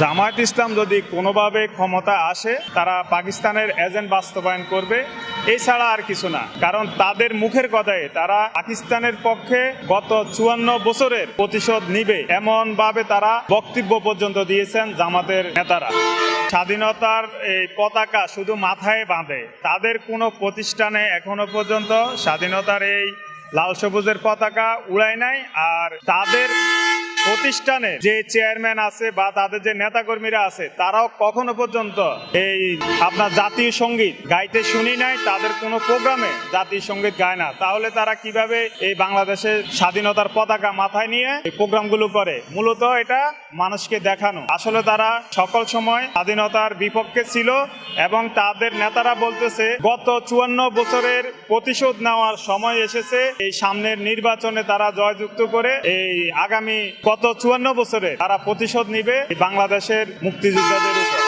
জামায়াত ইসলাম যদি কোনোভাবে ক্ষমতা আসে, তারা পাকিস্তানের এজেন্ট বাস্তবায়ন করবে। এছাড়া আর কিছু না। কারণ তাদের মুখের কথায় তারা পাকিস্তানের পক্ষে গত চুয়ান্ন বছরের প্রতিশোধ নিবে। এমন ভাবে তারা বক্তব্য পর্যন্ত দিয়েছেন জামাতের নেতারা। স্বাধীনতার এই পতাকা শুধু মাথায় বাঁধে। তাদের কোনো প্রতিষ্ঠানে এখনও পর্যন্ত স্বাধীনতার এই লাল সবুজের পতাকা উড়ায় নাই। আর তাদের প্রতিষ্ঠানে যে চেয়ারম্যান আছে বা তাদের যে নেতাকর্মীরা আছে, তারাও কখনো পর্যন্ত এই আপনার জাতীয় সংগীত গাইতে শুনি নাই, তাদের কোনো প্রোগ্রামে জাতীয় সংগীত গায় না। তাহলে তারা কীভাবে এই বাংলাদেশের স্বাধীনতার পতাকা মাথায় নিয়ে এই প্রোগ্রামগুলো করে? মূলত এটা মানুষকে দেখানো। আসলে তারা সকল সময় স্বাধীনতার বিপক্ষে ছিল এবং তাদের নেতারা বলতেছে, গত চুয়ান্ন বছরের প্রতিশোধ নেওয়ার সময় এসেছে, এই সামনের নির্বাচনে তারা জয়যুক্ত করে এই আগামী গত চুয়ান্ন বছরে তারা প্রতিশোধ নিবে বাংলাদেশের মুক্তিযোদ্ধাদের উপর।